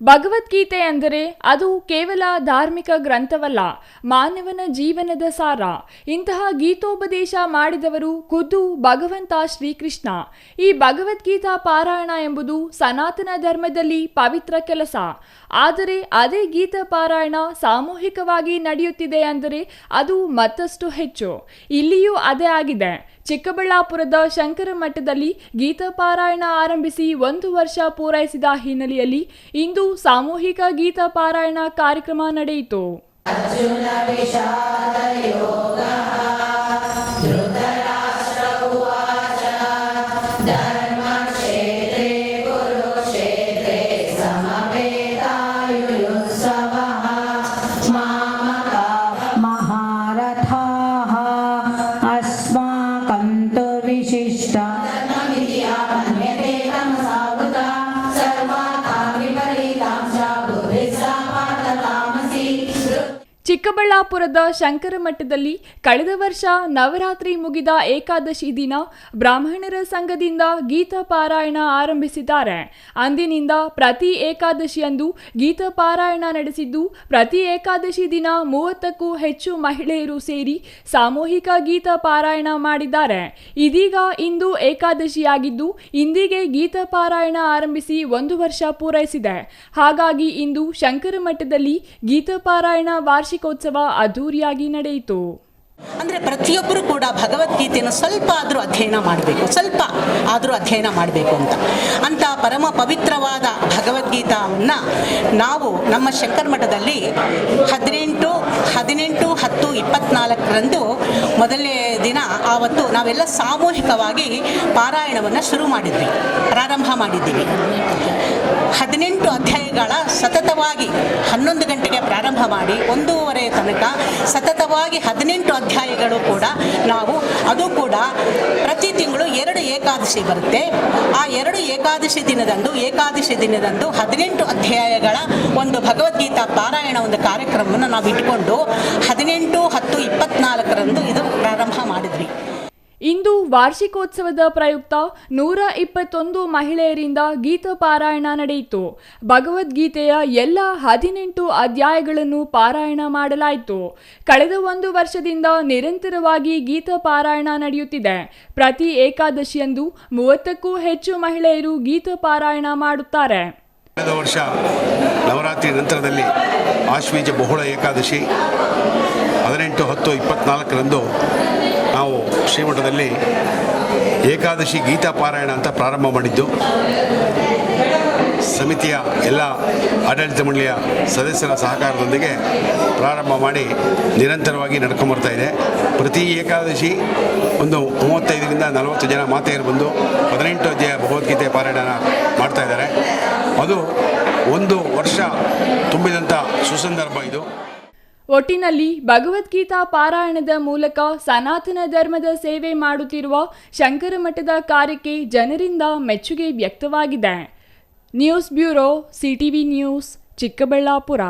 ಭಗವದ್ಗೀತೆ ಅಂದರೆ ಅದು ಕೇವಲ ಧಾರ್ಮಿಕ ಗ್ರಂಥವಲ್ಲ, ಮಾನವನ ಜೀವನದ ಸಾರ. ಇಂತಹ ಗೀತೋಪದೇಶ ಮಾಡಿದವರು ಖುದ್ದು ಭಗವಂತ ಶ್ರೀಕೃಷ್ಣ. ಈ ಭಗವದ್ಗೀತಾ ಪಾರಾಯಣ ಎಂಬುದು ಸನಾತನ ಧರ್ಮದಲ್ಲಿ ಪವಿತ್ರ ಕೆಲಸ. ಆದರೆ ಅದೇ ಗೀತ ಪಾರಾಯಣ ಸಾಮೂಹಿಕವಾಗಿ ನಡೆಯುತ್ತಿದೆ ಅಂದರೆ ಅದು ಮತ್ತಷ್ಟು ಹೆಚ್ಚು. ಇಲ್ಲಿಯೂ ಅದೇ ಆಗಿದೆ. ಚಿಕ್ಕಬಳ್ಳಾಪುರದ ಶಂಕರ ಮಠದಲ್ಲಿ ಗೀತ ಪಾರಾಯಣ ಆರಂಭಿಸಿ ಒಂದು ವರ್ಷ ಪೂರೈಸಿದ ಹಿನ್ನೆಲೆಯಲ್ಲಿ ಇಂದು ಸಾಮೂಹಿಕ ಗೀತ ಪಾರಾಯಣ ಕಾರ್ಯಕ್ರಮ ನಡೆಯಿತು महारथाः अस्माकं तु विशिष्ट ಚಿಕ್ಕಬಳ್ಳಾಪುರದ ಶಂಕರಮಠದಲ್ಲಿ ಕಳೆದ ವರ್ಷ ನವರಾತ್ರಿ ಮುಗಿದ ಏಕಾದಶಿ ದಿನ ಬ್ರಾಹ್ಮಣರ ಸಂಘದಿಂದ ಗೀತ ಪಾರಾಯಣ ಆರಂಭಿಸಿದ್ದಾರೆ. ಅಂದಿನಿಂದ ಪ್ರತಿ ಏಕಾದಶಿಯಂದು ಗೀತ ಪಾರಾಯಣ ನಡೆಸಿದ್ದು, ಪ್ರತಿ ಏಕಾದಶಿ ದಿನ ಮೂವತ್ತಕ್ಕೂ ಹೆಚ್ಚು ಮಹಿಳೆಯರು ಸೇರಿ ಸಾಮೂಹಿಕ ಗೀತಾ ಪಾರಾಯಣ ಮಾಡಿದ್ದಾರೆ. ಇದೀಗ ಇಂದು ಏಕಾದಶಿಯಾಗಿದ್ದು, ಇಂದಿಗೆ ಗೀತ ಪಾರಾಯಣ ಆರಂಭಿಸಿ ಒಂದು ವರ್ಷ ಪೂರೈಸಿದೆ. ಹಾಗಾಗಿ ಇಂದು ಶಂಕರಮಠದಲ್ಲಿ ಪಾರಾಯಣ ಪಾರಾಯಣ ವಾರ್ಷಿಕೋತ್ಸವ ಅದ್ದೂರಿಯಾಗಿ ನಡೆಯಿತು. ಅಂದರೆ ಪ್ರತಿಯೊಬ್ಬರು ಕೂಡ ಭಗವದ್ಗೀತೆಯನ್ನು ಸ್ವಲ್ಪ ಆದರೂ ಅಧ್ಯಯನ ಮಾಡಬೇಕು, ಸ್ವಲ್ಪ ಆದರೂ ಅಧ್ಯಯನ ಮಾಡಬೇಕು ಅಂತ. ಅಂತ ಪರಮ ಪವಿತ್ರವಾದ ಭಗವದ್ಗೀತಾವನ್ನು ನಾವು ನಮ್ಮ ಶಂಕರ ಮಠದಲ್ಲಿ ಹದಿನೆಂಟು ಹದಿನೆಂಟು, ಹತ್ತು, ಇಪ್ಪತ್ನಾಲ್ಕರಂದು ಮೊದಲನೇ ದಿನ ಆವತ್ತು ನಾವೆಲ್ಲ ಸಾಮೂಹಿಕವಾಗಿ ಪಾರಾಯಣವನ್ನು ಶುರು ಮಾಡಿದ್ವಿ, ಪ್ರಾರಂಭ ಮಾಡಿದ್ದೀವಿ. ಹದಿನೆಂಟು ಅಧ್ಯಾಯಗಳ ಸತತವಾಗಿ ಹನ್ನೊಂದು ಗಂಟೆಗೆ ಪ್ರಾರಂಭ ಮಾಡಿ ಒಂದೂವರೆ ತನಕ ಸತತವಾಗಿ ಹದಿನೆಂಟು ಅಧ್ಯಾಯಗಳು ಕೂಡ ನಾವು, ಅದು ಕೂಡ ಪ್ರತಿ ತಿಂಗಳು ಎರಡು ಏಕಾದಶಿ ಬರುತ್ತೆ. ಆ ಎರಡು ಏಕಾದಶಿ ದಿನದಂದು ಏಕಾದಶಿ ದಿನದಂದು ಹದಿನೆಂಟು ಅಧ್ಯಾಯಗಳ ಒಂದು ಭಗವದ್ಗೀತಾ ಪಾರಾಯಣ ಒಂದು ಕಾರ್ಯಕ್ರಮವನ್ನು ನಾವು ಇಟ್ಕೊಂಡು ಹದಿನೆಂಟು, ಹತ್ತು ಮಾಡಿದ್ವಿ ಇಂದು ವಾರ್ಷಿಕೋತ್ಸವದ ಪ್ರಯುಕ್ತ ನೂರ ಇಪ್ಪತ್ತೊಂದು ಮಹಿಳೆಯರಿಂದ ಗೀತ ಪಾರಾಯಣ ನಡೆಯಿತು. ಭಗವದ್ಗೀತೆಯ ಎಲ್ಲ ಹದಿನೆಂಟು ಅಧ್ಯಾಯಗಳನ್ನು ಪಾರಾಯಣ ಮಾಡಲಾಯಿತು. ಕಳೆದ ಒಂದು ವರ್ಷದಿಂದ ನಿರಂತರವಾಗಿ ಗೀತ ಪಾರಾಯಣ ನಡೆಯುತ್ತಿದೆ. ಪ್ರತಿ ಏಕಾದಶಿಯಂದು ಮೂವತ್ತಕ್ಕೂ ಹೆಚ್ಚು ಮಹಿಳೆಯರು ಗೀತ ಪಾರಾಯಣ ಮಾಡುತ್ತಾರೆ. ಕಳೆದ ವರ್ಷ ನವರಾತ್ರಿ ನಂತರದಲ್ಲಿ ಆಶ್ವೀಜ ಬಹುಳ ಏಕಾದಶಿ ಹದಿನೆಂಟು ಹತ್ತು ಇಪ್ಪತ್ನಾಲ್ಕರಂದು ನಾವು ಶ್ರೀಮಠದಲ್ಲಿ ಏಕಾದಶಿ ಗೀತಾ ಪಾರಾಯಣ ಅಂತ ಪ್ರಾರಂಭ ಮಾಡಿದ್ದು. ಸಮಿತಿಯ ಎಲ್ಲ ಆಡಳಿತ ಮಂಡಳಿಯ ಸದಸ್ಯರ ಸಹಕಾರದೊಂದಿಗೆ ಪ್ರಾರಂಭ ಮಾಡಿ ನಿರಂತರವಾಗಿ ನಡ್ಕೊಂಬರ್ತಾ ಇದೆ. ಪ್ರತಿ ಏಕಾದಶಿ ಒಂದು ಮೂವತ್ತೈದರಿಂದ ನಲವತ್ತು ಜನ ಮಾತೆಯರು ಬಂದು ಹದಿನೆಂಟು ಅಧ್ಯಾಯ ಭಗವದ್ಗೀತೆ ಪಾರಾಯಣ ಮಾಡ್ತಾ ಇದ್ದಾರೆ. ಅದು ಒಂದು ವರ್ಷ ತುಂಬಿದಂಥ ಸುಸಂದರ್ಭ ಇದು. ಒಟ್ಟಿನಲ್ಲಿ ಭಗವದ್ಗೀತಾ ಪಾರಾಯಣದ ಮೂಲಕ ಸನಾತನ ಧರ್ಮದ ಸೇವೆ ಮಾಡುತ್ತಿರುವ ಶಂಕರ ಮಠದ ಕಾರ್ಯಕ್ಕೆ ಜನರಿಂದ ಮೆಚ್ಚುಗೆ ವ್ಯಕ್ತವಾಗಿದೆ. News bureau CTV news Chikkaballapur.